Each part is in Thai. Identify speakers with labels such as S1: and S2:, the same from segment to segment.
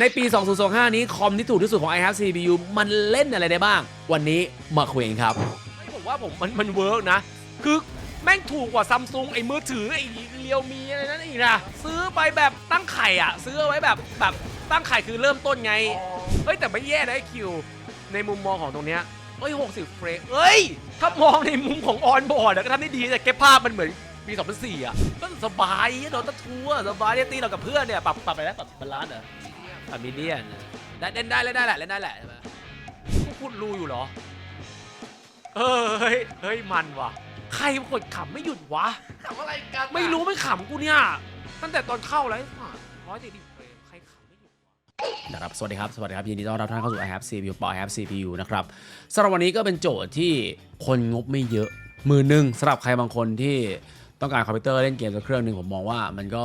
S1: ในปี 2025 นี้คอมที่ถูกที่สุดของ i have CPU มันเล่นอะไรได้บ้าง วันนี้มาคุยกันครับผมว่าผมมันมันเวิร์กนะ คือแม่งถูกกว่าซัมซุงไอ้มือถือไอ้เรียวมีอะไรนั่นอีกนะซื้อไปแบบตั้งไข่อะซื้อไว้แบบแบบตั้งไข่คือเริ่มต้นไง เฮ้ยแต่ไม่แย่นะไอคิว ในมุมมองของตรงเนี้ยเอ้ย 60 เฟรมเอ้ย ถ้ามองในมุมของออนบอร์ดก็ทำได้ดีแต่เก็บภาพมันเหมือนปี2004อะก็สบายโดนตะทัวสบายเนี่ยตีเรากับเพื่อนเนี่ย ปรับปรับไปแล้วปรับบาลานซ์เหรอ ปรับมีเดียนได้เล่นได้เล่นได้แหละเล่นได้แหละใช่ไหมพวกคุณรู้อยู่เหรอเออเฮ้ย เฮ้ย มันว่ะ ใครมันกดขำไม่หยุดวะ
S2: ทำอะไรกัน
S1: ไม่รู้ไม่ขำกูเนี่ย ตั้งแต่ตอนเข้าแล้วร้อยเจ็ดสิบเฟรมใครขำไม่หยุดวะนะครับ สวัสดีครับ สวัสดีครับ ยินดีต้อนรับท่านเข้าสู่ i have CPU ปอ i have CPU นะครับสำหรับวันนี้ก็เป็นโจทย์ที่คนงบไม่เยอะ มือหนึ่งสำหรับใครบางคนที่ต้องการคอมพิวเตอร์เล่นเกมสักเครื่องหนึ่งผมมองว่ามันก็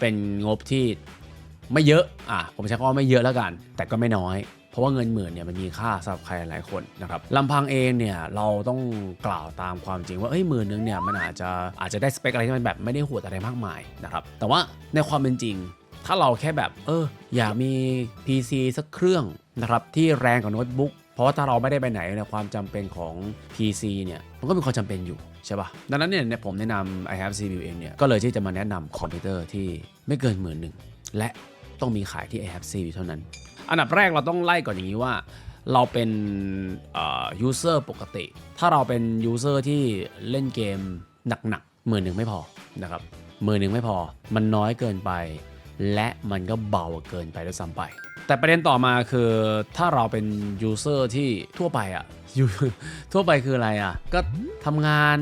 S1: เป็นงบที่ ไม่เยอะอะผมใช้คำว่าไม่เยอะแล้วกัน แต่ก็ไม่น้อย เพราะว่าเงินหมื่นเนี่ยมันมีค่าสำหรับใครหลายคนนะครับลำพังเองเนี่ยเราต้องกล่าวตามความจริงว่าเอ้ยหมื่นนึงเนี่ยมันอาจจะอาจจะได้สเปคอะไรที่มันแบบไม่ได้โหดอะไรมากมายนะครับแต่ว่าในความเป็นจริง ถ้าเราแค่แบบเอออยากมี PC สักเครื่องนะครับที่แรงกว่าโน้ตบุ๊กเพราะว่าถ้าเราไม่ได้ไปไหนเนี่ยความจำเป็นของ PC เนี่ยมันก็มีความจำเป็นอยู่ใช่ป่ะ ดังนั้นเนี่ยผมแนะนำ i have CPU เองเนี่ยก็เลยที่จะมาแนะนำคอมพิวเตอร์ที่ไม่เกินหมื่นหนึ่งและ ต้องมีขายที่ i have CPU เท่านั้น อันดับแรกเราต้องไล่ก่อนอย่างนี้ว่า เราเป็นยูเซอร์ปกติ ถ้าเราเป็นยูเซอร์ที่เล่นเกมหนักๆหมื่นหนึ่งไม่พอนะครับหมื่นหนึ่งไม่พอ มันน้อยเกินไป และมันก็เบาเกินไปด้วยซ้ำไป แต่ประเด็นต่อมาคือถ้าเราเป็นยูเซอร์ที่ทั่วไปอะทั่วไปคืออะไรอะก็ทำงาน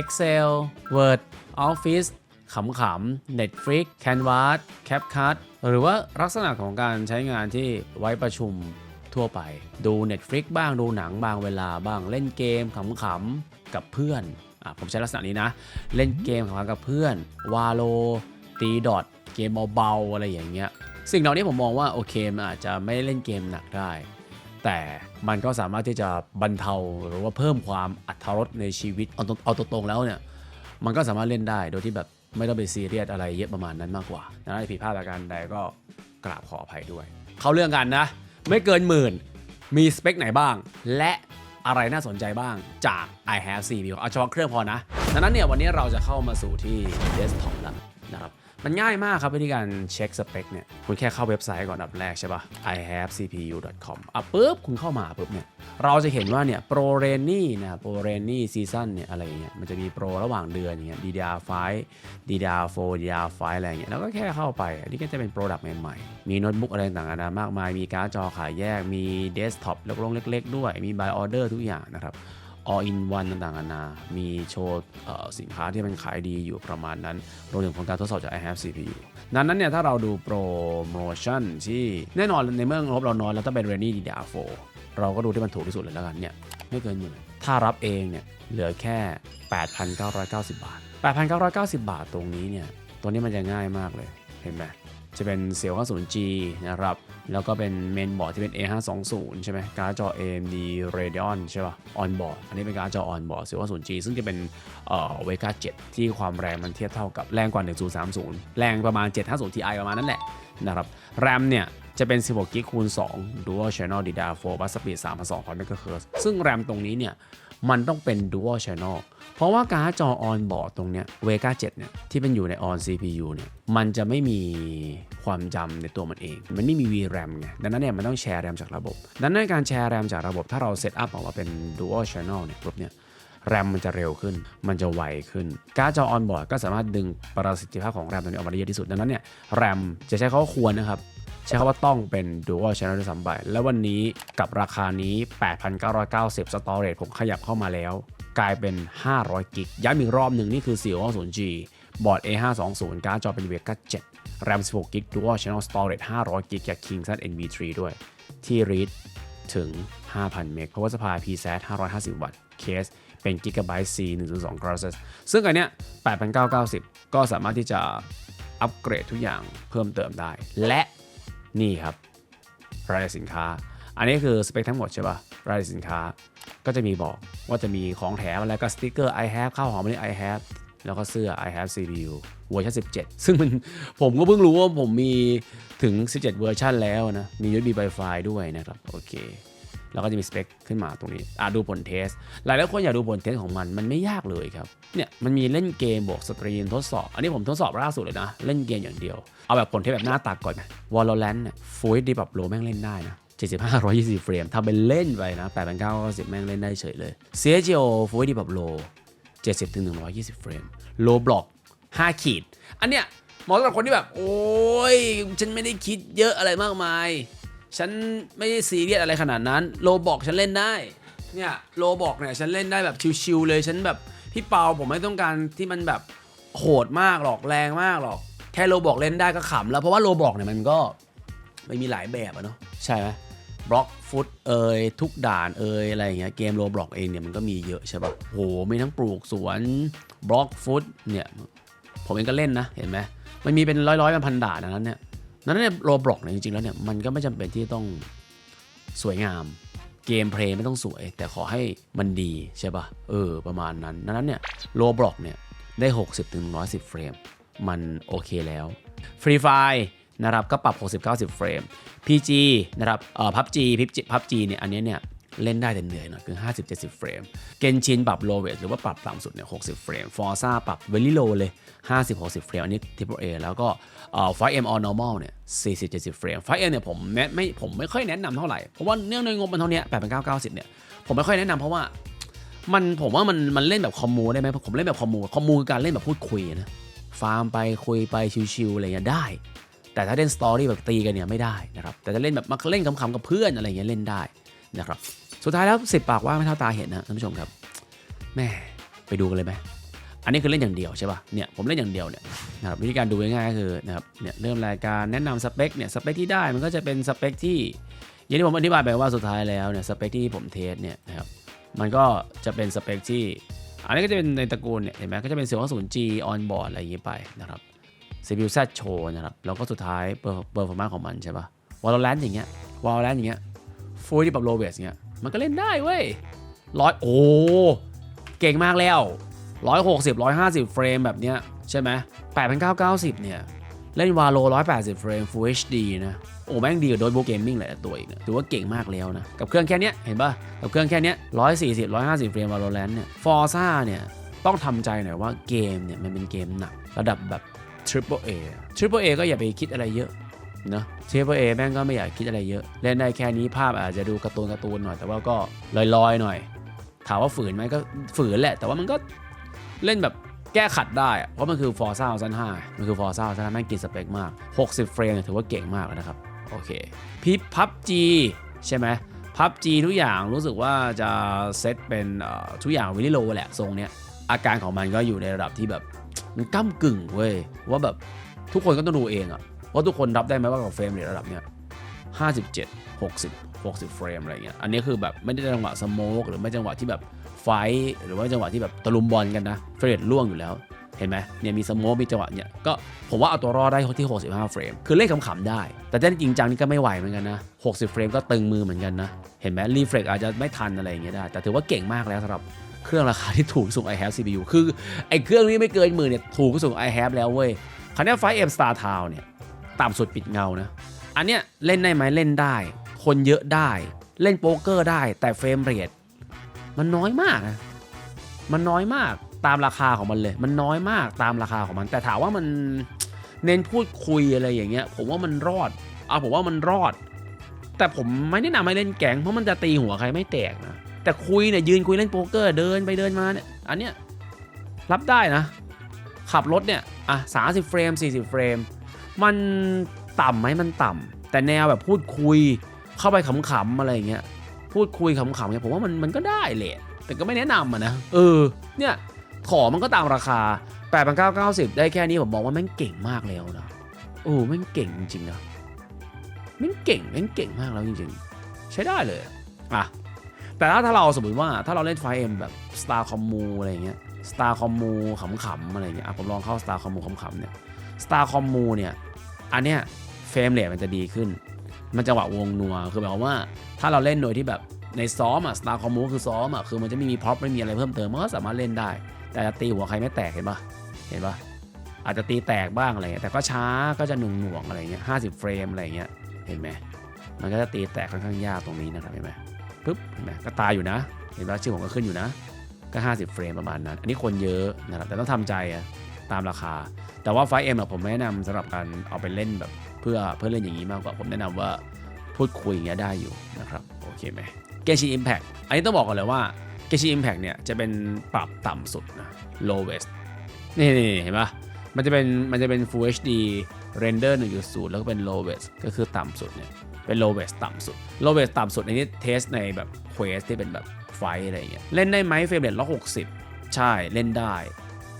S1: Excel Word Office ขำๆ Netflix Canvas CapCut หรือว่าลักษณะของการใช้งานที่ไว้ประชุมทั่วไป ดู Netflix บ้างดูหนังบางเวลาบ้างเล่นเกมขำๆ กับเพื่อนอะผมใช้ลักษณะนี้นะ เล่นเกมขำๆกับเพื่อนวาโลตีดอทเกมเบาๆอะไรอย่างเงี้ยสิ่งเหล่านี้ผมมองว่าโอเคมันอาจจะไม่ได้เล่นเกมหนักได้ แต่มันก็สามารถที่จะบรรเทาหรือว่าเพิ่มความอัตรสในชีวิตเอาตรงเอาตรงๆแล้วเนี่ยมันก็สามารถเล่นได้โดยที่แบบ ไม่ต้องไปซีเรียสอะไรเยอะประมาณนั้นมากกว่านะผิดพลาดประการใดก็กราบขออภัยด้วย เข้าเรื่องกันนะ ไม่เกินหมื่น มีสเปคไหนบ้าง และอะไรน่าสนใจบ้างจาก i have 4 view เอาเฉพาะเครื่องพอนะ ดังนั้นเนี่ยวันนี้เราจะเข้ามาสู่ที่ desktop แล้ว มันง่ายมากครับวิธีการเช็คสเปคเนี่ยคุณแค่เข้าเว็บไซต์ก่อนอันดับแรกใช่ปะ i have cpu com อะปุ๊บคุณเข้ามาปุ๊บเนี่ยเราจะเห็นว่าเนี่ยโปรเรนนี่นะโปรเรนนี่ซีซั่นเนี่ยอะไรเงี้ยมันจะมีโปรระหว่างเดือนอย่างเงี้ย DDR5 DDR4 DDR5 อะไรเงี้ยแล้วก็แค่เข้าไปอันนี้ก็จะเป็นโปรดักต์ใหม่ๆ มีโน้ตบุ๊กอะไรต่างๆนามากมาย มีการ์ดจอขายแยกมีเดสก์ท็อปเล็กๆด้วย มี buy order ทุกอย่างนะครับ all in one ต่างๆนานา มีโชว์สินค้าที่มันขายดีอยู่ประมาณนั้น รวมถึงผลการทดสอบจาก i have CPU นั้นนั้นเนี่ยถ้าเราดูโปรโมชั่นที่แน่นอนในเมื่องบเราน้อยแล้วต้องเป็น Redmi DDR4 เราก็ดูที่มันถูกที่สุดเลยแล้วกันเนี่ยไม่เกินหมื่นถ้ารับเองเนี่ยเหลือแค่ 8,990 บาท 8,990 บาทตรงนี้เนี่ยตัวนี้มันจะง่ายมากเลยเห็นไหม จะเป็นเซลล์ 50G นะครับ แล้วก็เป็นเมนบอร์ดที่เป็น A520 ใช่ไหมการ์ดจอ AMD Radeon ใช่ป่ะ on board อันนี้เป็นการ์ดจอ on board เซลล์ 50G ซึ่งจะเป็นเอ่อ Vega 7ที่ความแรงมันเทียบเท่ากับแรงกว่า 1030 แรงประมาณ 750 Ti ประมาณนั้นแหละนะครับแรมเนี่ยจะเป็น 16 กิกคูณ 2 Dual Channel DDR4 บัสสปีด3,200 MHz ซึ่งแรมตรงนี้เนี่ย มันต้องเป็น Dual Channel เพราะว่าการ์ดจอ on board ตรงเนี้ย Vega 7เนี่ยที่เป็นอยู่ใน on CPU เนี่ยมันจะไม่มีความจำในตัวมันเอง มันไม่มี VRAM ไงดังนั้นเนี่ยมันต้องแชร์แรมจากระบบ ดังนั้นการแชร์แรมจากระบบถ้าเราเซตอัพออกมาเป็น Dual Channel เนี่ยปุ๊บเนี่ยแรมมันจะเร็วขึ้น มันจะไวขึ้น การ์ดจอ on board ก็สามารถดึงประสิทธิภาพของแรมตัวนี้ออกมาได้เยอะที่สุด ดังนั้นเนี่ยแรมจะใช้คำว่าควรนะครับ ใช้คำว่าต้องเป็น Dual Channel ด้วยซ้ำไปแล้ววันนี้กับราคานี้ 8,990 Storage ผมขยับเข้ามาแล้ว กลายเป็น 500 กิก ย้ำอีกรอบหนึ่งนี่คือ 450G บอร์ด A520 การ์ดจอเป็น Vega 7 RAM 16กิก Dual Channel Storage 500กิกจาก Kingston NV3 ด้วย ที่ read ถึง 5,000 เมก power supply PSAT 550 วัตต์ เคสเป็น Gigabyte C 1.2 process ซึ่งอันเนี้ย8,990 ก็สามารถที่จะอัปเกรดทุกอย่างเพิ่มเติมได้ และ นี่ครับ รายละเอียดสินค้า อันนี้คือสเปคทั้งหมดใช่ป่ะรายละเอียดสินค้าก็จะมีบอกว่าจะมีของแถมอะไรก็สติกเกอร์ i have ข้าวหอมมะลิ i have แล้วก็เสื้อ I have CPU เวอร์ชัน17 ซึ่งมันผมก็เพิ่งรู้ว่าผมมีถึง 17 เวอร์ชันแล้วนะ มี USB Wi-Fi ด้วยนะครับ โอเค แล้วก็จะมีสเปคขึ้นมาตรงนี้อะดูผลเทส หลายหลายคนอยากดูผลเทสของมัน มันไม่ยากเลยครับ เนี่ย มันมีเล่นเกมบวกสตรีมทดสอบ อันนี้ผมทดสอบล่าสุดเลยนะ เล่นเกมอย่างเดียว เอาแบบผลเทสแบบหน้าตาก่อนไหม Valorant เนี่ย Full HD ปรับโลแม่งเล่นได้นะ75 120เฟรมทำเป็นเล่นไปนะ8 9 9 0แม่งเล่นได้เฉยเลย CSGO Full HD ปรับโล70ถึง120เฟรมโลบล็อก5ขีด อันเนี้ยเหมาะสำหรับคนที่แบบ โอ้ย ฉันไม่ได้คิดเยอะอะไรมากมาย ฉันไม่ได้ซีเรียสอะไรขนาดนั้น โลบอกฉันเล่นได้ เนี่ยโลบอกเนี่ยฉันเล่นได้แบบชิวๆเลย ฉันแบบพี่เปาผมไม่ต้องการที่มันแบบโหดมากหรอกแรงมากหรอก แค่โลบอกเล่นได้ก็ขำแล้วเพราะว่าโลบอกเนี่ยมันก็ไม่มีหลายแบบอะเนาะใช่ไหมบล็อกฟุตเอยทุกด่านเอยอะไรอย่างเงี้ยเกมโลบอกเองเนี่ยมันก็มีเยอะใช่ปะโหมีทั้งปลูกสวนบล็อกฟุตเนี่ยผมเองก็เล่นนะเห็นไหมมันมีเป็นร้อยร้อยๆพันด่านดังนั้นเนี่ย นั้นเนี่ยโรบล็อกเนี่ยจริงๆแล้วเนี่ยมันก็ไม่จำเป็นที่ต้องสวยงาม เกมเพลย์ไม่ต้องสวย แต่ขอให้มันดีใช่ป่ะเออประมาณนั้นดังนั้นเนี่ยโรบล็อกเนี่ยได้ 60ถึง110 เฟรม มันโอเคแล้วฟรีไฟนะครับก็ปรับ 60 90 เฟรม PG นะครับเอ่อพับจีพับจีเนี่ยอันนี้เนี่ย เล่นได้แต่เหนื่อยหน่อยคือ 50 70 เฟรม เกนชินปรับ low rate หรือว่าปรับต่ำสุดเนี่ย 60 เฟรม Forza ปรับ very low เลย 50 60 เฟรม อันนี้ Triple A แล้วก็ไฟเอ่อ 5M on normal เนี่ย 40 70 เฟรม 5M เอเนี่ยผมแนะไม่ผมไม่ค่อยแนะนำเท่าไหร่ เพราะว่าเนื่องในงบมันเท่านี้8 9 9 0 เนี่ย ผมไม่ค่อยแนะนำเพราะว่ามันผมว่ามันมันเล่นแบบคอมมูได้ไหมผมเล่นแบบคอมมูคอมมูคือการเล่นแบบพูดคุยนะฟาร์มไปคุยไปชิวๆอะไรเงี้ยได้ แต่ถ้าเล่นสตอรี่แบบตีกันเนี่ยไม่ได้นะครับแต่ถ้าเล่นแบบมาเล่นขำๆกับเพื่อนอะไรเงี้ยเล่นได้นะครับ สุดท้ายแล้วสิบปากว่าไม่เท่าตาเห็นนะท่านผู้ชมครับแม่ไปดูกันเลยไหมอันนี้คือเล่นอย่างเดียวใช่ป่ะเนี่ยผมเล่นอย่างเดียวเนี่ยนะครับวิธีการดูง่ายๆคือนะครับเนี่ยเริ่มรายการแนะนำสเปคเนี่ยสเปคที่ได้มันก็จะเป็นสเปคที่อย่างที่ผมอธิบายไปว่าสุดท้ายแล้วเนี่ยสเปคที่ผมเทสเนี่ยนะครับมันก็จะเป็นสเปคที่ อันนี้ก็จะเป็นในตระกูลเนี่ยเห็นไหมก็จะเป็น 420G on board อะไรอย่างงี้ไปนะครับ CPU Z โชว์นะครับแล้วก็สุดท้ายเปอร์เปอร์ฟอร์มาของมันใช่ป่ะ Valorant อย่างเงี้ย Valorant อย่างเงี้ย Full ที่ปรับ low base เงี้ย มันก็เล่นได้เว้ยร้อยโอ้เก่งมากแล้วร้อยหกสิบร้อยห้าสิบเฟรมแบบเนี้ยใช่ไหมแปดพันเก้าเก้าสิบเนี่ย เล่นวาโลร้อยแปดสิบเฟรม Full HD นะ โอ้แม่งดีกว่าโดยโบเกมมิ่งหลายตัวอีกนะถือว่าเก่งมากแล้วนะ กับเครื่องแค่นี้เห็นป่ะ กับเครื่องแค่นี้ยร้อยสี่สิบร้อยห้าสิบเฟรม Valorant เนี่ย Forza เนี่ยต้องทำใจหน่อยว่าเกมเนี่ยมันเป็นเกมหนักระดับแบบ Triple A Triple A ก็อย่าไปคิดอะไรเยอะ เนอะ Triple A แม่งก็ไม่อยากคิดอะไรเยอะ เล่นได้แค่นี้ภาพอาจจะดูการ์ตูนการ์ตูนหน่อย แต่ว่าก็ลอยๆหน่อย ถามว่าฝืนไหมก็ฝืนแหละ แต่ว่ามันก็เล่นแบบแก้ขัดได้ เพราะมันคือ Forza 2005มันคือ Forza 2005แม่งกินสเปคมาก 60 เฟรมถือว่าเก่งมากแล้วนะครับ โอเคพีพับจีใช่ไหมพับจีทุกอย่างรู้สึกว่าจะเซตเป็นทุกอย่างวิลิโลแหละทรงเนี้ยอาการของมันก็อยู่ในระดับที่แบบมันก้ากึ่งเว้ยว่าแบบทุกคนก็ต้องดูเองอะ ว่าทุกคนรับได้ไหมว่ากับเฟรมเรทระดับเนี้ย57 60 60เจ็ดหกสิบหกสิบเฟรมอะไรเงี้ย อันนี้คือแบบไม่ได้จังหวะสโมกหรือไม่จังหวะที่แบบไฟหรือว่าจังหวะที่แบบตะลุมบอลกันนะ เฟรมรทล่วงอยู่แล้วเห็นไหมเนี่ยมีสโมกมีจังหวะเนี่ยก็ผมว่าเอาตัวรอดได้ที่ 65 เฟรม คือเล่นขำๆได้ แต่ถ้าจริงจังนี่ก็ไม่ไหวเหมือนกันนะ 60 เฟรมก็ตึงมือเหมือนกันนะ เห็นไหมรีเฟล็กอาจจะไม่ทันอะไรอย่างเงี้ยได้ แต่ถือว่าเก่งมากแล้วสำหรับเครื่องราคาที่ถูกสุด i have CPU คือไอ้เครื่องนี้ไม่เกินหมื่นเนี่ยถูกสุด i have แล้วเว้ยคันนี้ไฟเอ็มสตาร์ทาวเนี่ย ต่ำสุดปิดเงานะ อันเนี้ยเล่นได้ไหมเล่นได้ คนเยอะได้ เล่นโป๊กเกอร์ได้ แต่เฟรมเรทมันน้อยมากนะมันน้อยมากตามราคาของมันเลย มันน้อยมากตามราคาของมัน แต่ถามว่ามันเน้นพูดคุยอะไรอย่างเงี้ย ผมว่ามันรอด เอาผมว่ามันรอด แต่ผมไม่แนะนำให้เล่นแกงเพราะมันจะตีหัวใครไม่แตกนะ แต่คุยเนี่ยยืนคุยเล่นโป๊กเกอร์เดินไปเดินมาเนี่ย อันเนี้ยรับได้นะ ขับรถเนี่ย อะสาสิบเฟรม40เฟรม มันต่ำไหมมันต่ำแต่แนวแบบพูดคุยเข้าไปขำๆอะไรอย่างเงี้ยพูดคุยขำๆเนี่ยผมว่ามันมันก็ได้แหละแต่ก็ไม่แนะนำอะนะเออเนี่ยของมันก็ตามราคา8 9 9 0 ได้แค่นี้ผมมองว่าแม่งเก่งมากแล้วนะโอ้แม่งเก่งจริงๆนะแม่งเก่งแม่งเก่งมากแล้วจริงๆ ใช้ได้เลยอะแต่ถ้าถ้าเราสมมติว่าถ้าเราเล่นไฟเอ็มแบบ Star c o m m u อะไรเงี้ย Star c o m m u ขำๆอะไรเงี้ยอะผมลองเข้า Star c o m m u ขำๆเนี่ย Star c o m m u เนี่ยอันเนี้ยเฟรมเรทมันจะดีขึ้น มันจังหวะวงนัวคือแบบว่าถ้าเราเล่นโดยที่แบบในซ้อมอะ Star c o m m u คือซ้อมอะคือมันจะไม่มีพ็อปไม่มีอะไรเพิ่มเติมมันก็สามารถเล่นได้ แต่จะตีหัวใครไม่แตกเห็นปะเห็นปะอาจจะตีแตกบ้างอะไรเงี้ยแต่ก็ช้าก็จะหน่วงหน่วงๆอะไรเงี้ยห้าสิบเฟรมอะไรเงี้ยเห็นไหมมันก็จะตีแตกค่อนข้างยากตรงนี้นะครับเห็นไหมปึ๊บเห็นไหมก็ตายอยู่นะ เห็นปะชื่อผมก็ขึ้นอยู่นะ ก็ 50 เฟรมประมาณนั้น อันนี้คนเยอะนะครับแต่ต้องทำใจอะ ตามราคา แต่ว่าไฟเอ็มผมไม่แนะนำสำหรับการเอาไปเล่นแบบเพื่อเพื่อเล่นอย่างนี้มากกว่าผมแนะนำว่าพูดคุยอย่างเงี้ยได้อยู่นะครับโอเคไหมเกชิอิมแพคอันนี้ต้องบอกก่อนเลยว่าเกชิอิมแพคเนี่ยจะเป็นปรับต่ำสุดนะ lowest นี่เห็นปะมันจะเป็นมันจะเป็น Full HD render 1.0 แล้วก็เป็น lowest ก็คือต่ำสุดเนี่ยเป็น lowest ต่ำสุด lowest ต่ำสุดในนี้เทสในแบบ quest ที่เป็นแบบไฟอะไรเงี้ยเล่นได้ไหมเฟรมเรทร้อยหกสิบใช่เล่นได้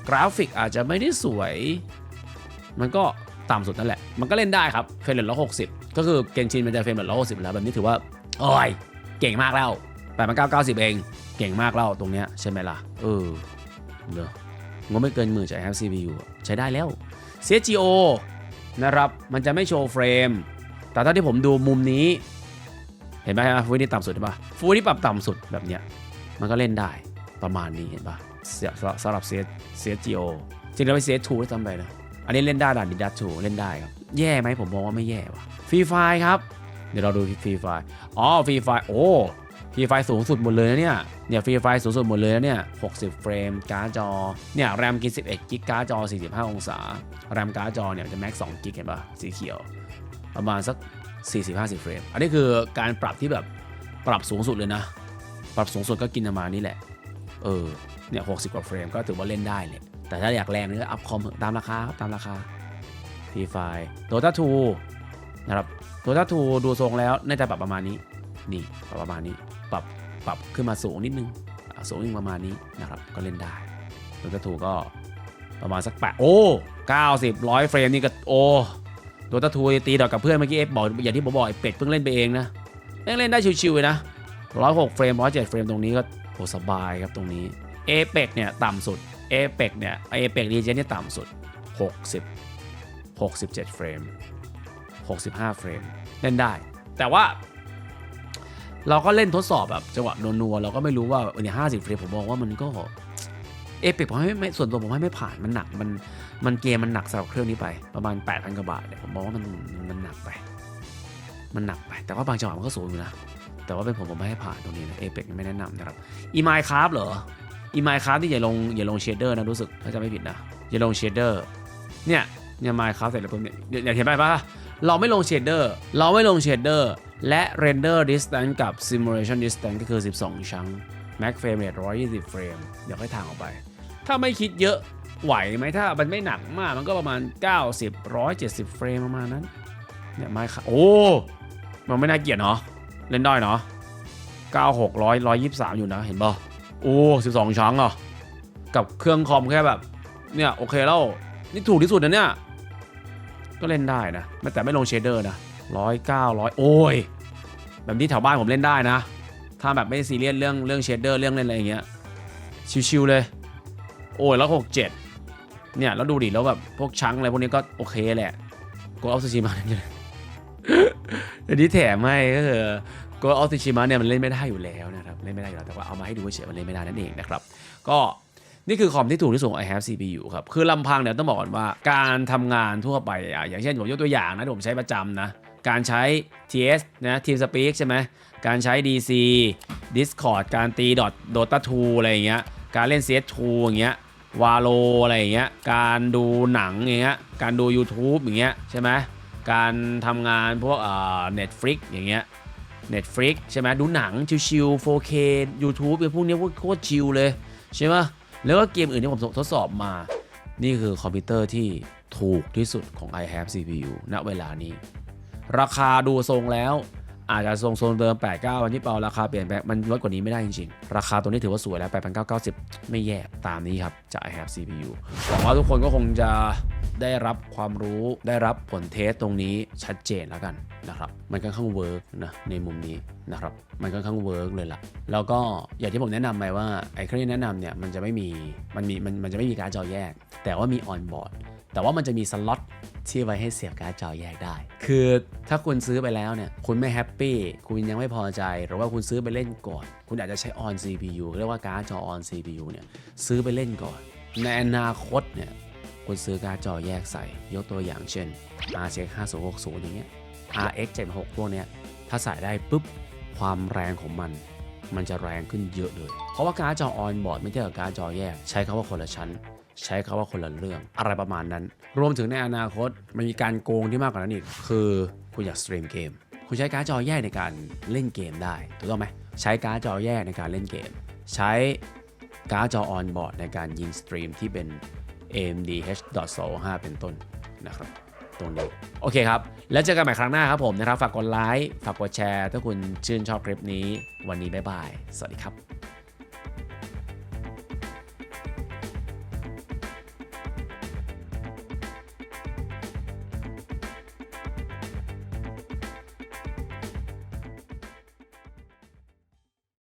S1: กราฟิกอาจจะไม่ได้สวย มันก็ต่ำสุดนั่นแหละ มันก็เล่นได้ครับเฟรมเรทร้อยหกสิบก็คือเกนชินมันจะเฟรมเรทร้อยหกสิบแล้วแบบนี้ถือว่าโอ้ยเก่งมากแล้วแปดพันเก้าเก้าสิบเอง เก่งมากแล้วตรงเนี้ยใช่ไหมล่ะ เออเนอะงบไม่เกินหมื่นจาก f CPU อะใช้ได้แล้ว CGO นะครับ มันจะไม่โชว์เฟรม แต่ถ้าที่ผมดูมุมนี้ เห็นไหมฮะฟูนี่ต่ำสุดใช่ปะฟูนี่ปรับต่ำสุดแบบเนี้ย มันก็เล่นได้ประมาณนี้เห็นปะ สียสสำหรับเซตเซตจีโอจริงๆแล้วไปเซตทูได้ทำไปนะอันนี้เล่นได้ด่านดิดัตทูเล่นได้ครับ แย่ไหมผมมองว่าไม่แย่ว่ะฟรีไฟครับ เดี๋ยวเราดูฟรีไฟอ๋อฟรีไฟโอ้ฟรีไฟสูงสุดหมดเลยนะเนี่ย เนี่ยฟรีไฟสูงสุดหมดเลยนะเนี่ย 60 เฟรม การ์ดจอ เนี่ยแรมกิน 11 กิก การ์ดจอ 45 องศา แรมการ์ดจอเนี่ยจะแม็ก2กิกเห็นปะสีเขียว ประมาณสัก 40-50 เฟรม อันนี้คือการปรับที่แบบปรับสูงสุดเลยนะ ปรับสูงสุดก็กินประมาณนี้แหละ เออ เนี่ย60กว่าเฟรมก็ถือว่าเล่นได้เลย แต่ถ้าอยากแรงนี่ก็อัพคอมตามราคาตามราคา p ีไฟโดตาทูนะครับโดตาทูดูทรงแล้วน่าจะปรับประมาณนี้ นี่ปรับประมาณนี้ ปรับปรับขึ้นมาสูงนิดนึง สูงอีกประมาณนี้นะครับ ก็เล่นได้โดตาทูก็ประมาณสักแปดโอ้90ร้อยเฟรมนี่ก็โอ้โดตาทูตีดอกกับเพื่อนเมื่อกี้เอฟบอกอย่างที่ผมบอกไอเป็ดเพิ่งเล่นไปเองนะแม่งเล่นได้ชิวๆเลยนะร้อยหกเฟรมร้อยเจ็ดเฟรมตรงนี้ก็โอ้สบายครับตรงนี้ เอเปกเนี่ยต่ำสุดเอเปกเนี่ยเอเปกดีเจเนี่ยต่ำสุด 60 67 เฟรม 65 เฟรม เล่นได้ แต่ว่า เราก็เล่นทดสอบแบบจังหวะนัวๆเราก็ไม่รู้ว่าเนี่ย50เฟรมผมมองว่ามันก็เอเปกผมให้ไม่ส่วนตัวผมให้ไม่ผ่านมันหนักมันมันเกมมันหนักสำหรับเครื่องนี้ไปประมาณ 8,000กว่าบาทเนี่ยผมมองว่ามันมันหนักไป มันหนักไปแต่ว่าบางจังหวะมันก็สูงอยู่นะแต่ว่าเป็นผมผมไม่ให้ผ่านตรงนี้นะเอเปกไม่แนะนำนะครับอีไมค์คราฟเหรอ อีไมค์คราฟที่อย่าลงอย่าลงเชดเดอร์นะรู้สึกถ้าจะไม่ผิดนะอย่าลงเชดเดอร์เนี่ยเนี่ยไมค์ครับเสร็จแล้วปุ๊บเนี่ยอย่างเห็นไหมปะเราไม่ลงเชดเดอร์เราไม่ลงเชดเดอร์และเรนเดอร์ดิสแตนกับ simulation distance ก็คือ 12 ชั้ง max frame rate 120 เฟรมเดี๋ยวค่อยทางออกไป ถ้าไม่คิดเยอะไหวไหมถ้ามันไม่หนักมากมันก็ประมาณ 90 170 เฟรมประมาณนั้นเนี่ยไมค์ครับโอ้มันไม่น่าเกลียดเนาะเล่นได้เนาะ96 100 123 อยู่นะเห็นป่ โอ้12ชั้งเหรอ กับเครื่องคอมแค่แบบ เนี่ยโอเคแล้ว นี่ถูกที่สุดนะเนี่ย ก็เล่นได้นะแต่ไม่ลงเชเดอร์นะร้อยเก้าร้อยโอ้ย แบบนี้แถวบ้านผมเล่นได้นะ ถ้าแบบไม่ซีเรียสเรื่องเรื่องเชเดอร์เรื่องเล่นอะไรอย่างเงี้ย ชิวๆเลย โอ้ยแล้วหกเจ็ดเนี่ยแล้วดูดิแล้วแบบพวกชังอะไรพวกนี้ก็โอเคแหละกูเอาซูชิมาเนี่ยอันนี้แถมให้ก็คือ ก็เอาซูชิมาเนี่ยมันเล่นไม่ได้อยู่แล้วนะครับเล่นไม่ได้อยู่แล้วแต่ว่าเอามาให้ดูเฉยมันเล่นไม่ได้นั่นเองนะครับก็นี่คือคอมที่ถูกที่สุดของ i have CPU ครับ คือลำพังเนี่ยต้องบอกก่อนว่าการทำงานทั่วไปอะอย่างเช่นผมยกตัวอย่างนะผมใช้ประจำนะ การใช้ TS นะ TeamSpeak ใช่ไหมการใช้ DC Discord การตี Dota 2อะไรอย่างเงี้ยการเล่น CS2 อย่างเงี้ยวาโลอะไรอย่างเงี้ยการดูหนังอย่างเงี้ยการดู YouTube อย่างเงี้ยใช่ไหมการทำงานพวกเอ่อ Netflix อย่างเงี้ย Netflix ใช่ไหมดูหนังชิวๆ 4K YouTube พวกเนี้ยโคตรชิวเลย ใช่ไหมแล้วก็เกมอื่นที่ผมทดสอบมา นี่คือคอมพิวเตอร์ที่ถูกที่สุดของ i have CPU ณเวลานี้ ราคาดูทรงแล้ว อาจจะทรงโซนเดิม 89 วันที่เปาราคาเปลี่ยนแปลงมันลดกว่านี้ไม่ได้จริงๆ ราคาตัวนี้ถือว่าสวยแล้ว 8,990 ไม่แย่ตามนี้ครับจาก i have CPU หวังว่าทุกคนก็คงจะได้รับความรู้ได้รับผลเทสตรงนี้ชัดเจนแล้วกันนะครับ มันค่อนข้างเวิร์กนะในมุมนี้นะครับ มันค่อนข้างเวิร์กเลยล่ะ แล้วก็อย่างที่ผมแนะนำไปว่าไอ้เครื่องแนะนำเนี่ยมันจะไม่มีมันมีมันมันจะไม่มีการดจอแยก แต่ว่ามีออนบอร์ด แต่ว่ามันจะมีสล็อตที่ไว้ให้เสียบการ์ดจอแยกได้ คือถ้าคุณซื้อไปแล้วเนี่ย คุณไม่แฮปปี้ คุณยังไม่พอใจ หรือว่าคุณซื้อไปเล่นก่อน คุณอาจจะใช้ on CPU เรียกว่าการ์ดจอ on CPU เนี่ย ซื้อไปเล่นก่อน ในอนาคตเนี่ย คุณซื้อการ์ดจอแยกใส่ ยกตัวอย่างเช่น RX 5060อย่างเงี้ย RX 76พวกเนี้ย ถ้าใส่ได้ปุ๊บ ความแรงของมัน มันจะแรงขึ้นเยอะเลย เพราะว่าการ์ดจอออนบอร์ดไม่ใช่กับการ์ดจอแยก ใช้คาว่าคนละชั้น ใช้คาว่าคนละเรื่องอะไรประมาณนั้น รวมถึงในอนาคตมันมีการโกงที่มากกว่านั้นอีก คือคุณอยากสตรีมเกม คุณใช้การ์ดจอแยกในการเล่นเกมได้ถูกต้องไหมใช้การ์ดจอแยกในการเล่นเกม ใช้การ์ดจอออนบอร์ดในการยิงสตรีมที่เป็น AMD H.25 เป็นต้นนะครับตรงนี้โอเคครับ แล้วเจอกันใหม่ครั้งหน้าครับผมนะครับ ฝากกดไลค์ ฝากกดแชร์ ถ้าคุณชื่นชอบคลิปนี้ วันนี้บ๊ายบาย สวัสดีครับ